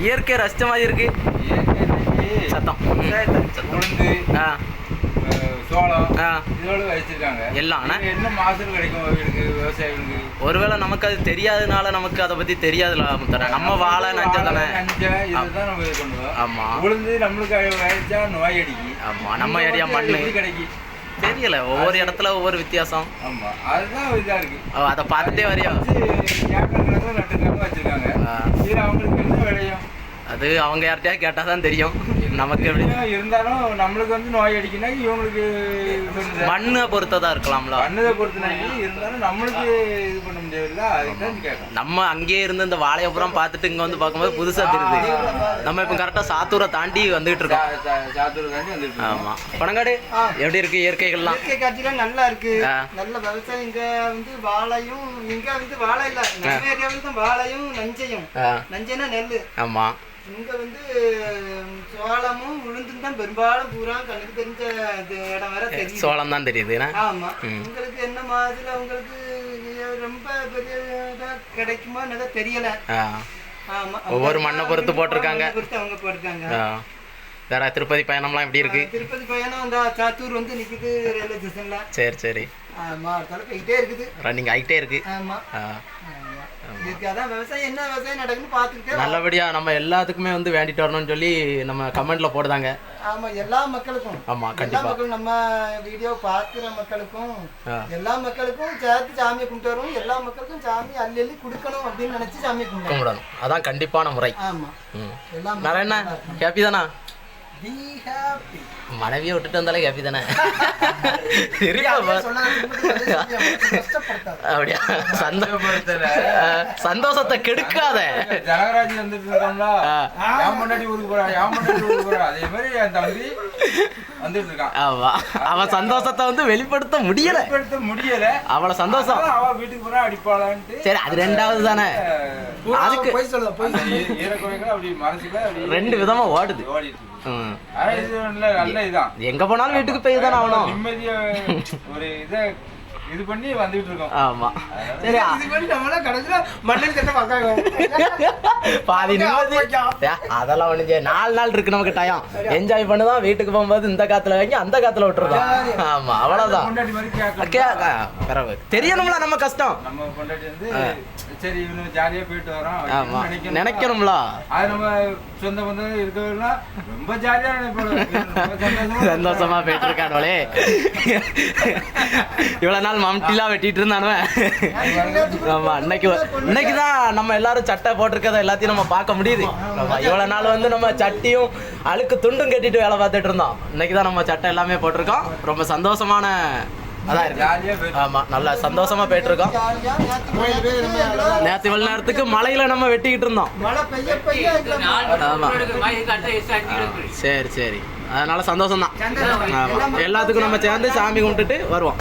இயற்கை ரசிச்ச மாதிரி இருக்கு. சத்தம். உளுந்து ஆ. சோளம் ஆ. இதோட வச்சிருக்காங்க. எல்லாம் என்ன மாசம் கிடைக்கும் விவசாயிகளுக்கு. ஒருவேளை நமக்கு அது தெரியாதனால நமக்கு அதை பத்தி தெரியாதுல முத்தர. நம்ம வாழை நஞ்ச தானே. இதுதான் நம்ம இது பண்ணுவோம். ஆமா. உளுந்து நம்மளுக்கு விளைச்சா நோய் அடிக்கும் ஆமா நம்ம ஏரியா மண்ணு. கிடைக்கும் தெரியல ஒவ்வொரு இடத்துல ஒவ்வொரு வித்தியாசம். ஆமா அதுதான் இதா இருக்கு. அதை பார்த்துட்டே வரையா? வச்சிருக்காங்க. அவங்களுக்கு என்ன விளையும் அது அவங்க யார்கிட்டயா கேட்டால் தான் தெரியும். நமக்கு எப்படி? இருந்தாலும் நம்மளுக்கு வந்து நோய் அடிக்குன்னா இவங்களுக்கு. மண்ணை பொறுத்ததா இருக்கலாம்ல? பண்ணதை பொறுத்தனாக்கி இருந்தாலும் நம்மளுக்கு இது பண்ண முடியாதுல்ல அதுதான் கேட்கணும் நம்ம அங்கேயே இருந்து இந்த வாழையப்புறம் பார்த்துட்டு இங்க வந்து பார்க்கும்போது புதுசா தெரியுது. நம்ம இப்போ கரெக்டா சாத்தூரை தாண்டி வந்துகிட்டு இருக்கோம். சாத்தூர் தாண்டி வந்துட்டு பனங்காடு எப்படி இருக்கு இயற்கைகள்லாம்? இயற்கை காட்சிலாம் நல்லா இருக்கு. நல்ல விவசாயம் இங்க வந்து வாழையும் இங்க வந்து வாழை இல்ல. நம்ம ஏரியாவில் தான் வாழையும் நஞ்சையும். நஞ்சைனா நெல்லு. ஆமா. இங்க வந்து ம், சோளமும் உளுந்தும் தான் பெரும்பாலும் பூரா கண்ணுக்கு தெரிஞ்ச இடம் வர தெரியும் சோளம் தான் தெரியுது? ஆமா. உங்களுக்கு என்ன மாதிரி உங்களுக்கு ரொம்ப பெரிய இதா கிடைக்குமா என்னதோ தெரியல. ஆமா. ஒவ்வொரு மண்ணை பொறுத்து போட்டிருக்காங்க. பொறுத்து அவங்க போட்டிருக்காங்க. வேற திருப்பதி பயணம்லாம் எப்படி இருக்கு? திருப்பதி பயணம் இந்த சாத்தூர் வந்து நிக்குது ரயில்வே ஸ்டேஷன்ல சரி சரி. ஆமா போயிட்டே இருக்குது. ரன்னிங் ஆகிட்டே இருக்கு. ஆமா. நல்லபடியா நம்ம எல்லாத்துக்குமே வந்து வேண்டிட்டு வரணும்னு சொல்லி நம்ம கமெண்ட்ல போடுதாங்க. ஆமா எல்லா மக்களுக்கும். ஆமா கண்டிப்பா. நம்ம வீடியோ பார்க்குற மக்களுக்கும். எல்லா மக்களுக்கும் சேர்த்து சாமியை கும்பிட்டு வரும் எல்லா மக்களுக்கும் சாமி அள்ளி அள்ளி கொடுக்கணும் அப்படின்னு நினைச்சு சாமியை கும்பிடுவோம் கும்பிடணும். அதான் கண்டிப்பான முறை. ஆமா. ம். எல்லா வேற என்ன? ஹாப்பி தானா? பி ஹாப்பி மனைவியை விட்டுட்டு வந்தாலே ஹாப்பி தானே? கஷ்டப்படுத்தாது. அப்படியா? சந்தோஷத்தை கெடுக்காத. ஜனகராஜ் வந்துட்டு இருக்கோம்ல முன்னாடி ஊருக்கு போறா? முன்னாடி ஊருக்கு போறா? அதே மாதிரி என் தம்பி வந்துட்டு இருக்கான் ஆமா. அவன் சந்தோஷத்தை வந்து வெளிப்படுத்த முடியல. வெளிப்படுத்த முடியல. அவள சந்தோஷம். அவ வீட்டுக்கு போறா அடிப்பாளான்ட்டு. சரி அது ரெண்டாவது தானே. அதுக்கு போய் சொல்லுத போய் அப்படி மனசுல ரெண்டு விதமா ஓடுது. நல்ல இதான். எங்க போனாலும் வீட்டுக்கு போய் தானே ஆகணும். நிம்மதியா ஒரு இதை இது பண்ணி வந்துட்டு இருக்கோம். ஆமா. சரி இதுக்கு வேண்டி நம்மளாம் கடைசியில மண்ணில் கட்ட பார்க்காங்க பாதி அதெல்லாம் ஒண்ணு நாலு நாள் இருக்கு நமக்கு டயம் என்ஜாய் பண்ணுதான் வீட்டுக்கு போகும்போது இந்த காத்துல வாங்கி அந்த காத்துல விட்டுருக்கோம். ஆமா அவ்வளவுதான். தெரியணும்ல நம்ம கஷ்டம். நம்ம பொண்டாட்டி வந்து சரி இவனு ஜாலியா போயிட்டு வரோம் ஆமா. நினைக்கணும். நினைக்கணும்ல. அது நம்ம சொந்த பந்தம் இருக்கவங்கலாம் ரொம்ப ஜாலியா நினைப்போம் சந்தோஷமா போயிட்டு இருக்கானுவலே இவ்வளவு நாள் மம்டிலாம் வெட்டிட்டு இருந்தானுவன் ஆமா இன்னைக்கு இன்னைக்கு தான் நம்ம எல்லாரும் சட்டை போட்டிருக்கத எல்லாத்தையும் நம்ம பார்க்க முடியுது. ஆமா இவ்வளவு நாள் வந்து நம்ம சட்டியும் அழுக்கு துண்டும் கட்டிட்டு வேலை பார்த்துட்டு இருந்தோம். இன்னைக்கு தான் நம்ம சட்டை எல்லாமே போட்டிருக்கோம். ரொம்ப சந்தோஷமான அதான் இருக்கு. ஆமா நல்லா சந்தோஷமா போயிட்டு இருக்கோம் நேத்து நேற்று இவ்வளவு நேரத்துக்கு மழையில நம்ம வெட்டிக்கிட்டு இருந்தோம். ஆமா. சரி சரி. அதனால சந்தோஷம் தான் ஆமா எல்லாத்துக்கும் நம்ம சேர்ந்து சாமி கும்பிட்டுட்டு வருவோம்.